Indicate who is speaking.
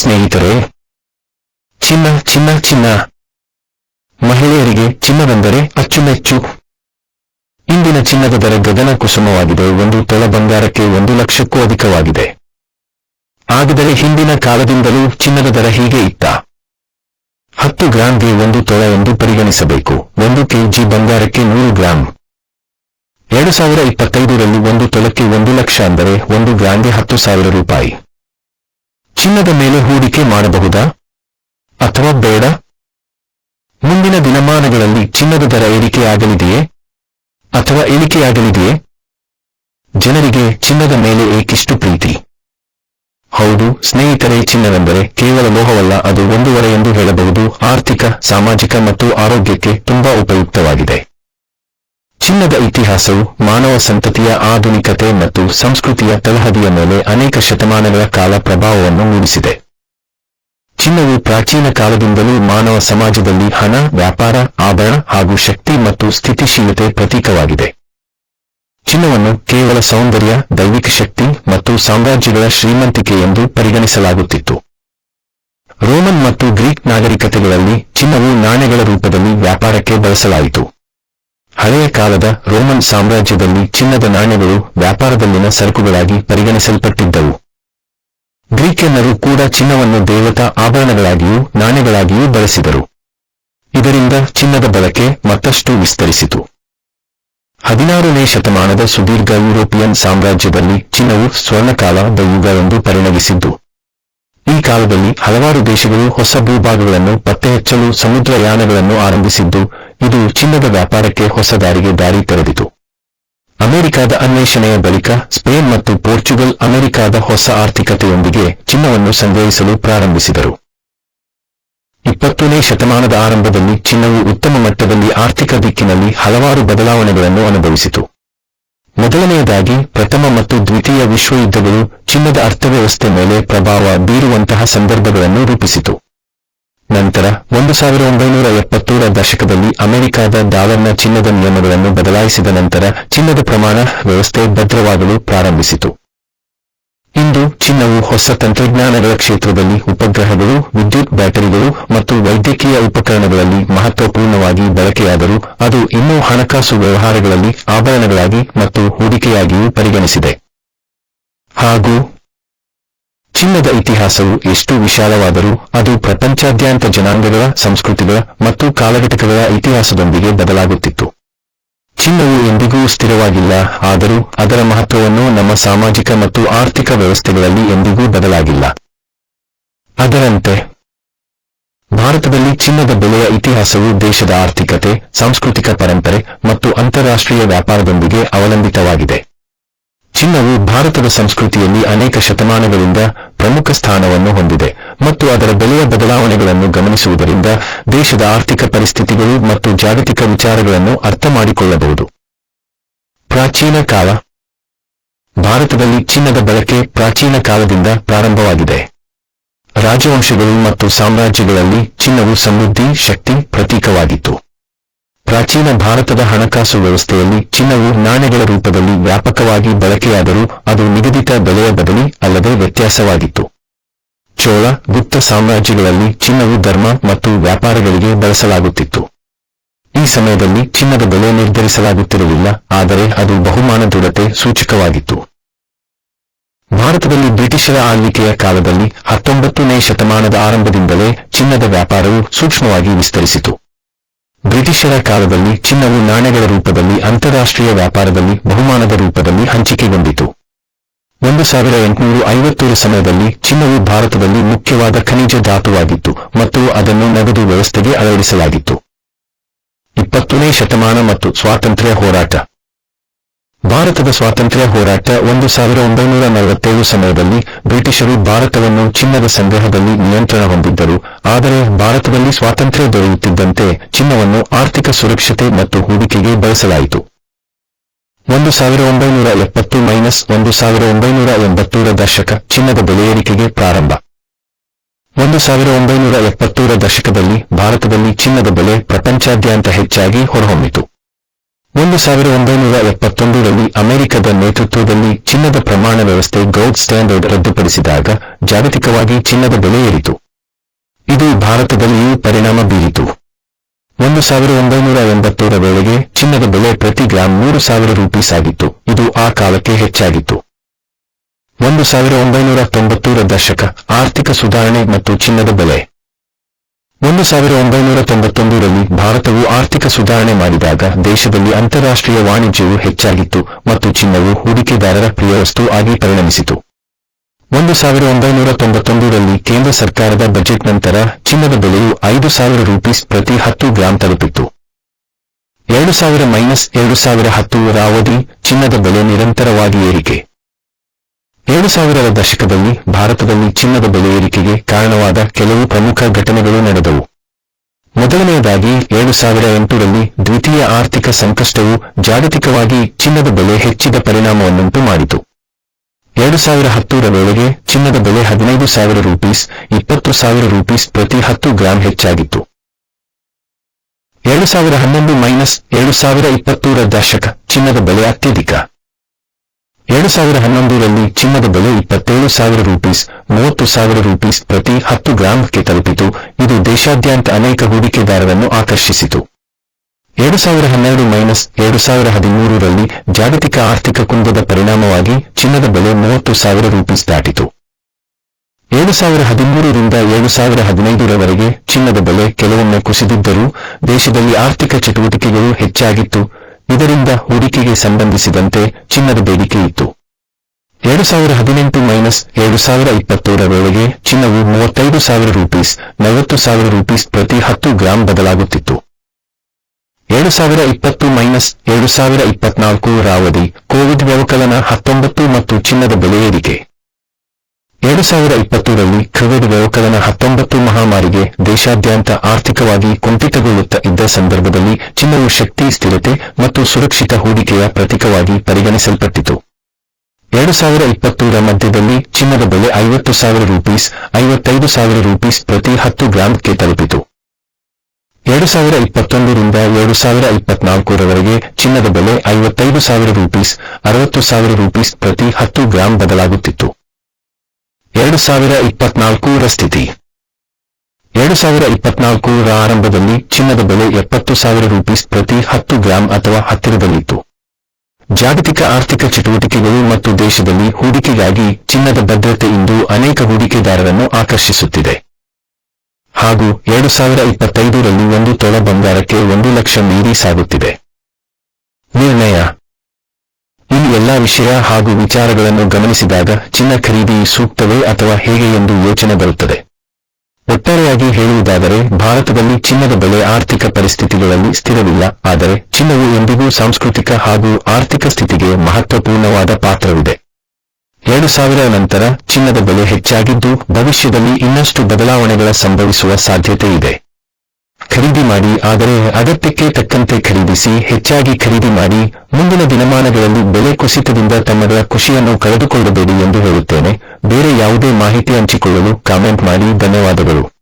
Speaker 1: ಸ್ನೇಹಿತರೆ, ಚಿನ್ನ ಚಿನ್ನ ಚಿನ್ನ. ಮಹಿಳೆಯರಿಗೆ ಚಿನ್ನವೆಂದರೆ ಅಚ್ಚುಮೆಚ್ಚು. ಇಂದಿನ ಚಿನ್ನದ ದರ ಗಗನ ಕುಸುಮವಾಗಿದೆ, ಒಂದು ತೊಳ ಬಂಗಾರಕ್ಕೆ ಒಂದು ಲಕ್ಷಕ್ಕೂ ಅಧಿಕವಾಗಿದೆ. ಆದರೆ ಹಿಂದಿನ ಕಾಲದಿಂದಲೂ ಚಿನ್ನದ ದರ ಹೀಗೆ ಇತ್ತ. ಹತ್ತು ಗ್ರಾಂಗೆ ಒಂದು ತೊಳ ಎಂದು ಪರಿಗಣಿಸಬೇಕು, ಒಂದು ಕೆಜಿ ಬಂಗಾರಕ್ಕೆ ನೂರು ಗ್ರಾಂ. ಎರಡು ಸಾವಿರ ಇಪ್ಪತ್ತೈದರಲ್ಲಿ ಒಂದು ತೊಳಕ್ಕೆ ಒಂದು ಲಕ್ಷ ಅಂದರೆ ಒಂದು ಗ್ರಾಂಗೆ ಹತ್ತು ಸಾವಿರ ರೂಪಾಯಿ. ಚಿನ್ನದ ಮೇಲೆ ಹೂಡಿಕೆ ಮಾಡಬಹುದಾ? ಅಥವಾ ಬೇಡ? ಮುಂದಿನ ದಿನಮಾನಗಳಲ್ಲಿ ಚಿನ್ನದ ದರ ಏರಿಕೆಯಾಗಲಿದೆಯೇ? ಅಥವಾ ಇಳಿಕೆಯಾಗಲಿದೆಯೇ ಜನರಿಗೆ ಚಿನ್ನದ ಮೇಲೆ ಏಕಿಷ್ಟು ಪ್ರೀತಿ. ಹೌದು, ಸ್ನೇಹಿತರೇ, ಚಿನ್ನವೆಂದರೆ ಕೇವಲ ಲೋಹವಲ್ಲ ಅದು ಒಂದೂವರೆ ಎಂದು ಹೇಳಬಹುದು. ಆರ್ಥಿಕ, ಸಾಮಾಜಿಕ ಮತ್ತು ಆರೋಗ್ಯಕ್ಕೆ ತುಂಬಾ ಉಪಯುಕ್ತವಾಗಿದೆ. ಚಿನ್ನದ ಇತಿಹಾಸವು ಮಾನವ ಸಂತತಿಯ ಆಧುನಿಕತೆ ಮತ್ತು ಸಂಸ್ಕೃತಿಯ ತಳಹದಿಯ ಮೇಲೆ ಅನೇಕ ಶತಮಾನಗಳ ಕಾಲ ಪ್ರಭಾವವನ್ನು ಮೂಡಿಸಿದೆ. ಚಿನ್ನವು ಪ್ರಾಚೀನ ಕಾಲದಿಂದಲೂ ಮಾನವ ಸಮಾಜದಲ್ಲಿ ಹಣ, ವ್ಯಾಪಾರ, ಆಭರಣ ಹಾಗೂ ಶಕ್ತಿ ಮತ್ತು ಸ್ಥಿತಿಶೀಲತೆ ಪ್ರತೀಕವಾಗಿದೆ. ಚಿನ್ನವನ್ನು ಕೇವಲ ಸೌಂದರ್ಯ, ದೈವಿಕ ಶಕ್ತಿ ಮತ್ತು ಸಾಮ್ರಾಜ್ಯಗಳ ಶ್ರೀಮಂತಿಕೆ ಎಂದು ಪರಿಗಣಿಸಲಾಗುತ್ತಿತ್ತು. ರೋಮನ್ ಮತ್ತು ಗ್ರೀಕ್ ನಾಗರಿಕತೆಗಳಲ್ಲಿ ಚಿನ್ನವು ನಾಣ್ಯಗಳ ರೂಪದಲ್ಲಿ ವ್ಯಾಪಾರಕ್ಕೆ ಬಳಸಲಾಯಿತು. ಹಳೆಯ ಕಾಲದ ರೋಮನ್ ಸಾಮ್ರಾಜ್ಯದಲ್ಲಿ ಚಿನ್ನದ ನಾಣ್ಯಗಳು ವ್ಯಾಪಾರದಲ್ಲಿನ ಸರಕುಗಳಾಗಿ ಪರಿಗಣಿಸಲ್ಪಟ್ಟಿದ್ದವು. ಗ್ರೀಕನ್ನರು ಕೂಡ ಚಿನ್ನವನ್ನು ದೇವತಾ ಆಭರಣಗಳಾಗಿಯೂ ನಾಣ್ಯಗಳಾಗಿಯೂ ಬಳಸಿದರು. ಇದರಿಂದ ಚಿನ್ನದ ಬಳಕೆ ಮತ್ತಷ್ಟು ವಿಸ್ತರಿಸಿತು. ಹದಿನಾರನೇ ಶತಮಾನದ ಸುದೀರ್ಘ ಯುರೋಪಿಯನ್ ಸಾಮ್ರಾಜ್ಯದಲ್ಲಿ ಚಿನ್ನವು ಸ್ವರ್ಣಕಾಲ ಯುಗ ಎಂದು ಪರಿಣಮಿಸಿದ್ದು. ಈ ಕಾಲದಲ್ಲಿ ಹಲವಾರು ದೇಶಗಳು ಹೊಸ ಭೂಭಾಗಗಳನ್ನು ಪತ್ತೆಹಚ್ಚಲು ಸಮುದ್ರಯಾನಗಳನ್ನು ಆರಂಭಿಸಿದ್ದು ಇದು ಚಿನ್ನದ ವ್ಯಾಪಾರಕ್ಕೆ ಹೊಸ ದಾರಿಗೆ ದಾರಿ ತೆರೆದಿತು. ಅಮೆರಿಕದ ಅನ್ವೇಷಣೆಯ ಬಳಿಕ ಸ್ಪೇನ್ ಮತ್ತು ಪೋರ್ಚುಗಲ್ ಅಮೆರಿಕದ ಹೊಸ ಆರ್ಥಿಕತೆಯೊಂದಿಗೆ ಚಿನ್ನವನ್ನು ಸಂಗ್ರಹಿಸಲು ಪ್ರಾರಂಭಿಸಿದರು. ಇಪ್ಪತ್ತನೇ ಶತಮಾನದ ಆರಂಭದಲ್ಲಿ ಚಿನ್ನವು ಉತ್ತಮ ಮಟ್ಟದಲ್ಲಿ ಆರ್ಥಿಕ ದಿಕ್ಕಿನಲ್ಲಿ ಹಲವಾರು ಬದಲಾವಣೆಗಳನ್ನು ಅನುಭವಿಸಿತು. ಮೊದಲನೆಯದಾಗಿ ಪ್ರಥಮ ಮತ್ತು ದ್ವಿತೀಯ ವಿಶ್ವಯುದ್ಧಗಳು ಚಿನ್ನದ ಅರ್ಥವ್ಯವಸ್ಥೆ ಮೇಲೆ ಪ್ರಭಾವ ಬೀರುವಂತಹ ಸಂದರ್ಭಗಳನ್ನು ರೂಪಿಸಿತು. ನಂತರ ಒಂದು ಸಾವಿರ ಒಂಬೈನೂರ ಎಪ್ಪತ್ತೂರ ದಶಕದಲ್ಲಿ ಅಮೆರಿಕದ ಡಾಲರ್ನ ಚಿನ್ನದ ನಿಯಮಗಳನ್ನು ಬದಲಾಯಿಸಿದ ನಂತರ ಚಿನ್ನದ ಪ್ರಮಾಣ ವ್ಯವಸ್ಥೆ ಭದ್ರವಾಗಲು ಪ್ರಾರಂಭಿಸಿತು. ಇಂದು ಚಿನ್ನವು ಹೊಸ ತಂತ್ರಜ್ಞಾನಗಳ ಕ್ಷೇತ್ರದಲ್ಲಿ ಉಪಗ್ರಹಗಳು, ವಿದ್ಯುತ್ ಬ್ಯಾಟರಿಗಳು ಮತ್ತು ವೈದ್ಯಕೀಯ ಉಪಕರಣಗಳಲ್ಲಿ ಮಹತ್ವಪೂರ್ಣವಾಗಿ ಬಳಕೆಯಾದರೂ ಅದು ಇನ್ನೂ ಹಣಕಾಸು ವ್ಯವಹಾರಗಳಲ್ಲಿ ಆಭರಣಗಳಾಗಿ ಮತ್ತು ಹೂಡಿಕೆಯಾಗಿಯೂ ಪರಿಗಣಿಸಿದೆ. ಹಾಗೂ ಚಿನ್ನದ ಇತಿಹಾಸವು ಎಷ್ಟು ವಿಶಾಲವಾದರೂ ಅದು ಪ್ರಪಂಚಾದ್ಯಂತ ಜನಾಂಗಗಳ, ಸಂಸ್ಕೃತಿಗಳ ಮತ್ತು ಕಾಲಘಟಕಗಳ ಇತಿಹಾಸದೊಂದಿಗೆ ಬದಲಾಗುತ್ತಿತ್ತು. ಚಿನ್ನವು ಎಂದಿಗೂ ಸ್ಥಿರವಾಗಿಲ್ಲ, ಆದರೂ ಅದರ ಮಹತ್ವವನ್ನು ನಮ್ಮ ಸಾಮಾಜಿಕ ಮತ್ತು ಆರ್ಥಿಕ ವ್ಯವಸ್ಥೆಗಳಲ್ಲಿ ಎಂದಿಗೂ ಬದಲಾಗಿಲ್ಲ. ಅದರಂತೆ, ಭಾರತದಲ್ಲಿ ಚಿನ್ನದ ಬೆಲೆಯ ಇತಿಹಾಸವು ದೇಶದ ಆರ್ಥಿಕತೆ, ಸಾಂಸ್ಕೃತಿಕ ಪರಂಪರೆ ಮತ್ತು ಅಂತಾರಾಷ್ಟ್ರೀಯ ವ್ಯಾಪಾರದೊಂದಿಗೆ ಅವಲಂಬಿತವಾಗಿದೆ. ಚಿನ್ನವು ಭಾರತದ ಸಂಸ್ಕೃತಿಯಲ್ಲಿ ಅನೇಕ ಶತಮಾನಗಳಿಂದ ಪ್ರಮುಖ ಸ್ಥಾನವನ್ನು ಹೊಂದಿದೆ ಮತ್ತು ಅದರ ಬೆಲೆಯ ಬದಲಾವಣೆಗಳನ್ನು ಗಮನಿಸುವುದರಿಂದ ದೇಶದ ಆರ್ಥಿಕ ಪರಿಸ್ಥಿತಿಗಳು ಮತ್ತು ಜಾಗತಿಕ ವಿಚಾರಗಳನ್ನು ಅರ್ಥಮಾಡಿಕೊಳ್ಳಬಹುದು ಪ್ರಾಚೀನ ಕಾಲ ಭಾರತದಲ್ಲಿ ಚಿನ್ನದ ಬಳಕೆ ಪ್ರಾಚೀನ ಕಾಲದಿಂದ ಪ್ರಾರಂಭವಾಗಿದೆ. ರಾಜವಂಶಗಳು ಮತ್ತು ಸಾಮ್ರಾಜ್ಯಗಳಲ್ಲಿ ಚಿನ್ನವು ಸಮೃದ್ಧಿ, ಶಕ್ತಿ, ಪ್ರತೀಕವಾಗಿತ್ತು. ಪ್ರಾಚೀನ ಭಾರತದ ಹಣಕಾಸು ವ್ಯವಸ್ಥೆಯಲ್ಲಿ ಚಿನ್ನವು ನಾಣ್ಯಗಳ ರೂಪದಲ್ಲಿ ವ್ಯಾಪಕವಾಗಿ ಬಳಕೆಯಾದರೂ ಅದು ನಿಗದಿತ ಬೆಲೆಯ ಬದಲಿ ಅಲ್ಲದೆ ವ್ಯತ್ಯಾಸವಾಗಿತ್ತು. ಚೋಳ, ಗುಪ್ತ ಸಾಮ್ರಾಜ್ಯಗಳಲ್ಲಿ ಚಿನ್ನವು ಧರ್ಮ ಮತ್ತು ವ್ಯಾಪಾರಗಳಿಗೆ ಬಳಸಲಾಗುತ್ತಿತ್ತು. ಈ ಸಮಯದಲ್ಲಿ ಚಿನ್ನದ ಬೆಲೆ ನಿರ್ಧರಿಸಲಾಗುತ್ತಿರಲಿಲ್ಲ ಆದರೆ ಅದು ಬಹುಮಾನ ದೃಢತೆ ಸೂಚಕವಾಗಿತ್ತು. ಭಾರತದಲ್ಲಿ ಬ್ರಿಟಿಷರ ಆಳ್ವಿಕೆಯ ಕಾಲದಲ್ಲಿ ಹತ್ತೊಂಬತ್ತನೇ ಶತಮಾನದ ಆರಂಭದಿಂದಲೇ ಚಿನ್ನದ ವ್ಯಾಪಾರವು ಸೂಕ್ಷ್ಮವಾಗಿ ವಿಸ್ತರಿಸಿತು. ಬ್ರಿಟಿಷರ ಕಾಲದಲ್ಲಿ ಚಿನ್ನವು ನಾಣ್ಯಗಳ ರೂಪದಲ್ಲಿ, ಅಂತಾರಾಷ್ಟ್ರೀಯ ವ್ಯಾಪಾರದಲ್ಲಿ, ಬಹುಮಾನದ ರೂಪದಲ್ಲಿ ಹಂಚಿಕೆಗೊಂಡಿತು. ಒಂದು ಸಾವಿರ ಎಂಟುನೂರ ಐವತ್ತೇಳು ಸಮಯದಲ್ಲಿ ಚಿನ್ನವು ಭಾರತದಲ್ಲಿ ಮುಖ್ಯವಾದ ಖನಿಜ ಧಾತುವಾಗಿತ್ತು ಮತ್ತು ಅದನ್ನು ನಗದು ವ್ಯವಸ್ಥೆಗೆ ಅಳವಡಿಸಲಾಗಿತ್ತು. ಇಪ್ಪತ್ತನೇ ಶತಮಾನ ಮತ್ತು ಸ್ವಾತಂತ್ರ್ಯ ಹೋರಾಟ. ಭಾರತದ ಸ್ವಾತಂತ್ರ್ಯ ಹೋರಾಟ ಒಂದು ಸಾವಿರ ಒಂಬೈನೂರ ನಲವತ್ತೇಳು ಸಮಯದಲ್ಲಿ ಬ್ರಿಟಿಷರು ಭಾರತವನ್ನು ಚಿನ್ನದ ಸಂಗ್ರಹದಲ್ಲಿ ನಿಯಂತ್ರಣ ಹೊಂದಿದ್ದರು. ಆದರೆ ಭಾರತದಲ್ಲಿ ಸ್ವಾತಂತ್ರ್ಯ ದೊರೆಯುತ್ತಿದ್ದಂತೆ ಚಿನ್ನವನ್ನು ಆರ್ಥಿಕ ಸುರಕ್ಷತೆ ಮತ್ತು ಹೂಡಿಕೆಗೆ ಬಳಸಲಾಯಿತು. ಒಂದು ಸಾವಿರ ಒಂಬೈನೂರ ಎಪ್ಪತ್ತು ಮೈನಸ್ ಒಂದು ಸಾವಿರ ಒಂಬೈನೂರ ಎಂಬತ್ತೂರ ದಶಕ ಚಿನ್ನದ ಬೆಲೆ ಏರಿಕೆಗೆ ಪ್ರಾರಂಭ. ಒಂದು ಸಾವಿರ ಒಂಬೈನೂರ ಎಪ್ಪತ್ತೂರ ದಶಕದಲ್ಲಿ ಭಾರತದಲ್ಲಿ ಚಿನ್ನದ ಬೆಲೆ ಪ್ರಪಂಚಾದ್ಯಂತ ಹೆಚ್ಚಾಗಿ ಹೊರಹೊಮ್ಮಿತು. ಒಂದು ಸಾವಿರದ ಒಂಬೈನೂರ ಎಪ್ಪತ್ತೊಂದರಲ್ಲಿ ಅಮೆರಿಕದ ನೇತೃತ್ವದಲ್ಲಿ ಚಿನ್ನದ ಪ್ರಮಾಣ ವ್ಯವಸ್ಥೆ ಗೋಲ್ಡ್ ಸ್ಟ್ಯಾಂಡರ್ಡ್ ರದ್ದುಪಡಿಸಿದಾಗ ಜಾಗತಿಕವಾಗಿ ಚಿನ್ನದ ಬೆಲೆ ಏರಿತು. ಇದು ಭಾರತದಲ್ಲಿಯೂ ಪರಿಣಾಮ ಬೀರಿತು. ಒಂದು ಸಾವಿರದ ಒಂಬೈನೂರ ಎಂಬತ್ತರ ವೇಳೆಗೆ ಚಿನ್ನದ ಬೆಲೆ ಪ್ರತಿ ಗ್ರಾಂ ಮೂರು ಸಾವಿರ ರೂಪೀಸ್ ಆಗಿತ್ತು. ಇದು ಆ ಕಾಲಕ್ಕೆ ಹೆಚ್ಚಾಗಿತ್ತು. ಒಂದು ಸಾವಿರದ ಒಂಬೈನೂರ ತೊಂಬತ್ತೂರ ದಶಕ ಆರ್ಥಿಕ ಸುಧಾರಣೆ ಮತ್ತು ಚಿನ್ನದ ಬೆಲೆ. ಒಂದು ಸಾವಿರ ಒಂಬೈನೂರ ತೊಂಬತ್ತೊಂದರಲ್ಲಿ ಭಾರತವು ಆರ್ಥಿಕ ಸುಧಾರಣೆ ಮಾಡಿದಾಗ ದೇಶದಲ್ಲಿ ಅಂತಾರಾಷ್ಟ್ರೀಯ ವಾಣಿಜ್ಯವು ಹೆಚ್ಚಾಗಿತ್ತು ಮತ್ತು ಚಿನ್ನವು ಹೂಡಿಕೆದಾರರ ಪ್ರಿಯ ವಸ್ತು ಆಗಿ ಪರಿಣಮಿಸಿತು. ಒಂದು ಸಾವಿರ ಒಂಬೈನೂರ ತೊಂಬತ್ತೊಂದರಲ್ಲಿ ಕೇಂದ್ರ ಸರ್ಕಾರದ ಬಜೆಟ್ ನಂತರ ಚಿನ್ನದ ಬೆಲೆಯು ಐದು ಸಾವಿರ ರೂಪೀಸ್ ಪ್ರತಿ ಹತ್ತು ಗ್ರಾಂ ತಲುಪಿತ್ತು. ಎರಡು ಸಾವಿರ ಮೈನಸ್ ಎರಡು ಸಾವಿರ ಹತ್ತು ಅವಧಿ ಚಿನ್ನದ ಬೆಲೆ ನಿರಂತರವಾಗಿ ಏರಿಕೆ. ಎರಡು ಸಾವಿರದ ದಶಕದಲ್ಲಿ ಭಾರತದಲ್ಲಿ ಚಿನ್ನದ ಬೆಲೆ ಏರಿಕೆಗೆ ಕಾರಣವಾದ ಕೆಲವು ಪ್ರಮುಖ ಘಟನೆಗಳು ನಡೆದವು. ಮೊದಲನೆಯದಾಗಿ ಎರಡು ಸಾವಿರ ಎಂಟರಲ್ಲಿ ದ್ವಿತೀಯ ಆರ್ಥಿಕ ಸಂಕಷ್ಟವು ಜಾಗತಿಕವಾಗಿ ಚಿನ್ನದ ಬೆಲೆ ಹೆಚ್ಚಿದ ಪರಿಣಾಮವನ್ನುಂಟು ಮಾಡಿತು. ಎರಡು ಸಾವಿರ ಹತ್ತರ ವೇಳೆಗೆ ಚಿನ್ನದ ಬೆಲೆ ಹದಿನೈದು ಸಾವಿರ ರೂಪೀಸ್, ಇಪ್ಪತ್ತು ಸಾವಿರ ರೂಪೀಸ್ ಪ್ರತಿ ಹತ್ತು ಗ್ರಾಂ ಹೆಚ್ಚಾಗಿತ್ತು. ಎರಡು ಸಾವಿರ ಹನ್ನೊಂದು ಮೈನಸ್ ಎರಡು ಸಾವಿರ ಇಪ್ಪತ್ತೂರ ದಶಕ ಚಿನ್ನದ ಬೆಲೆ ಅತ್ಯಧಿಕ. ಎರಡು ಸಾವಿರ ಹನ್ನೊಂದರಲ್ಲಿ ಚಿನ್ನದ ಬೆಲೆ ಇಪ್ಪತ್ತೇಳು ಸಾವಿರ ರೂಪೀಸ್, ಮೂವತ್ತು ಸಾವಿರ ರೂಪೀಸ್ ಪ್ರತಿ ಹತ್ತು ಗ್ರಾಮಕ್ಕೆ ತಲುಪಿತು. ಇದು ದೇಶಾದ್ಯಂತ ಅನೇಕ ಹೂಡಿಕೆದಾರರನ್ನು ಆಕರ್ಷಿಸಿತು. ಎರಡು ಸಾವಿರ ಹನ್ನೆರಡು ಮೈನಸ್ ಎರಡು ಸಾವಿರ ಹದಿಮೂರರಲ್ಲಿ ಜಾಗತಿಕ ಆರ್ಥಿಕ ಕುಂದದ ಪರಿಣಾಮವಾಗಿ ಚಿನ್ನದ ಬೆಲೆ ಮೂವತ್ತು ಸಾವಿರ ರೂಪೀಸ್ ದಾಟಿತು. ಎರಡು ಸಾವಿರ ಹದಿಮೂರರಿಂದ ಏಳು ಸಾವಿರ ಹದಿನೈದರವರೆಗೆ ಚಿನ್ನದ ಬೆಲೆ ಕೆಲವೊಮ್ಮೆ ಕುಸಿದಿದ್ದರೂ ದೇಶದಲ್ಲಿ ಆರ್ಥಿಕ ಚಟುವಟಿಕೆಗಳು ಹೆಚ್ಚಾಗಿತ್ತು. ಇದರಿಂದ ಹೂಡಿಕೆಗೆ ಸಂಬಂಧಿಸಿದಂತೆ ಚಿನ್ನದ ಬೇಡಿಕೆ ಇತ್ತು. ಎರಡು ಸಾವಿರ ಹದಿನೆಂಟು ಮೈನಸ್ ಎರಡು ಸಾವಿರ ಇಪ್ಪತ್ತೂರ ವೇಳೆಗೆ ಚಿನ್ನವು ಮೂವತ್ತೈದು ಸಾವಿರ ರೂಪೀಸ್, ನಲವತ್ತು ಸಾವಿರ ರೂಪೀಸ್ ಪ್ರತಿ ಹತ್ತು ಗ್ರಾಂ ಬದಲಾಗುತ್ತಿತ್ತು. ಎರಡು ಸಾವಿರ ಇಪ್ಪತ್ತು ಮೈನಸ್ ಎರಡು ಸಾವಿರ ಇಪ್ಪತ್ನಾಲ್ಕು ರಾವಧಿ ಕೋವಿಡ್ ವ್ಯವಕಲನ ಹತ್ತೊಂಬತ್ತು ಮತ್ತು ಚಿನ್ನದ ಬೆಲೆ ಏರಿಕೆ. ಸಾವಿರ ಇಪ್ಪತ್ತರಲ್ಲಿ ಕೋವಿಡ್ ವ್ಯವಕಲನ ಹತ್ತೊಂಬತ್ತು ಮಹಾಮಾರಿಗೆ ದೇಶಾದ್ಯಂತ ಆರ್ಥಿಕವಾಗಿ ಕುಂಠಿತಗೊಳ್ಳುತ್ತಾ ಇದ್ದ ಸಂದರ್ಭದಲ್ಲಿ ಚಿನ್ನವು ಶಕ್ತಿ, ಸ್ಥಿರತೆ ಮತ್ತು ಸುರಕ್ಷಿತ ಹೂಡಿಕೆಯ ಪ್ರತೀಕವಾಗಿ ಪರಿಗಣಿಸಲ್ಪಟ್ಟಿತು. ಎರಡು ಸಾವಿರ ಇಪ್ಪತ್ತೂರ ಮಧ್ಯದಲ್ಲಿ ಚಿನ್ನದ ಬೆಲೆ ಐವತ್ತು ಸಾವಿರ ರೂಪೀಸ್, ಐವತ್ತೈದು ಸಾವಿರ ರೂಪೀಸ್ ಪ್ರತಿ ಹತ್ತು ಗ್ರಾಂಕ್ಕೆ ತಲುಪಿತು. ಎರಡು ಸಾವಿರ ಇಪ್ಪತ್ತೊಂದರಿಂದ ಎರಡು ಸಾವಿರ ಇಪ್ಪತ್ನಾಲ್ಕರವರೆಗೆ ಚಿನ್ನದ ಬೆಲೆ ಐವತ್ತೈದು ಸಾವಿರ ರೂಪೀಸ್, ಅರವತ್ತು ಸಾವಿರ ರೂಪೀಸ್ ಪ್ರತಿ ಹತ್ತು ಗ್ರಾಂ ಬದಲಾಗುತ್ತಿತ್ತು. ಎರಡು ಸಾವಿರ ಇಪ್ಪತ್ನಾಲ್ಕೂರ ಸ್ಥಿತಿ. ಎರಡು ಸಾವಿರ ಇಪ್ಪತ್ನಾಲ್ಕರ ಆರಂಭದಲ್ಲಿ ಚಿನ್ನದ ಬೆಲೆ ಎಪ್ಪತ್ತು ಸಾವಿರ ರೂಪೀಸ್ ಪ್ರತಿ ಹತ್ತು ಗ್ರಾಂ ಅಥವಾ ಹತ್ತಿರದಲ್ಲಿತ್ತು. ಜಾಗತಿಕ ಆರ್ಥಿಕ ಚಟುವಟಿಕೆಗಳು ಮತ್ತು ದೇಶದಲ್ಲಿ ಹೂಡಿಕೆಗಾಗಿ ಚಿನ್ನದ ಭದ್ರತೆ ಇಂದು ಅನೇಕ ಹೂಡಿಕೆದಾರರನ್ನು ಆಕರ್ಷಿಸುತ್ತಿದೆ. ಹಾಗೂ ಎರಡು ಸಾವಿರ ಇಪ್ಪತ್ತೈದರಲ್ಲಿ ಒಂದು ತೊಳ ಬಂಗಾರಕ್ಕೆ ಒಂದು ಲಕ್ಷ ಮೀರಿ ಸಾಗುತ್ತಿದೆ. ನಿರ್ಣಯ. ಎಲ್ಲಾ ವಿಷಯ ಹಾಗೂ ವಿಚಾರಗಳನ್ನು ಗಮನಿಸಿದಾಗ ಚಿನ್ನ ಖರೀದಿ ಸೂಕ್ತವೇ ಅಥವಾ ಹೇಗೆ ಎಂದು ಯೋಚನೆ ಬರುತ್ತದೆ. ಒಟ್ಟಾರೆಯಾಗಿ ಹೇಳುವುದಾದರೆ, ಭಾರತದಲ್ಲಿ ಚಿನ್ನದ ಬೆಲೆ ಆರ್ಥಿಕ ಪರಿಸ್ಥಿತಿಗಳಲ್ಲಿ ಸ್ಥಿರವಿಲ್ಲ, ಆದರೆ ಚಿನ್ನವು ಎಂದಿಗೂ ಸಾಂಸ್ಕೃತಿಕ ಹಾಗೂ ಆರ್ಥಿಕ ಸ್ಥಿತಿಗೆ ಮಹತ್ವಪೂರ್ಣವಾದ ಪಾತ್ರವಿದೆ. ಎರಡು ಸಾವಿರ ನಂತರ ಚಿನ್ನದ ಬೆಲೆ ಹೆಚ್ಚಾಗಿದ್ದು, ಭವಿಷ್ಯದಲ್ಲಿ ಇನ್ನಷ್ಟು ಬದಲಾವಣೆಗಳ ಸಂಭವಿಸುವ ಸಾಧ್ಯತೆ ಇದೆ ಖರೀದಿ ಮಾಡಿ, ಆದರೆ ಅಗತ್ಯಕ್ಕೆ ತಕ್ಕಂತೆ ಖರೀದಿಸಿ, ಹೆಚ್ಚಾಗಿ ಖರೀದಿ ಮಾಡಿ, ಮುಂದಿನ ದಿನಮಾನಗಳಲ್ಲಿ ಬೆಲೆ ಕುಸಿತದಿಂದ ತಮ್ಮಗಳ ಖುಷಿಯನ್ನು ಕಳೆದುಕೊಳ್ಳಬೇಡಿ ಎಂದು ಹೇಳುತ್ತೇನೆ. ಬೇರೆ ಯಾವುದೇ ಮಾಹಿತಿ ಹಂಚಿಕೊಳ್ಳಲು ಕಾಮೆಂಟ್ ಮಾಡಿ. ಧನ್ಯವಾದಗಳು.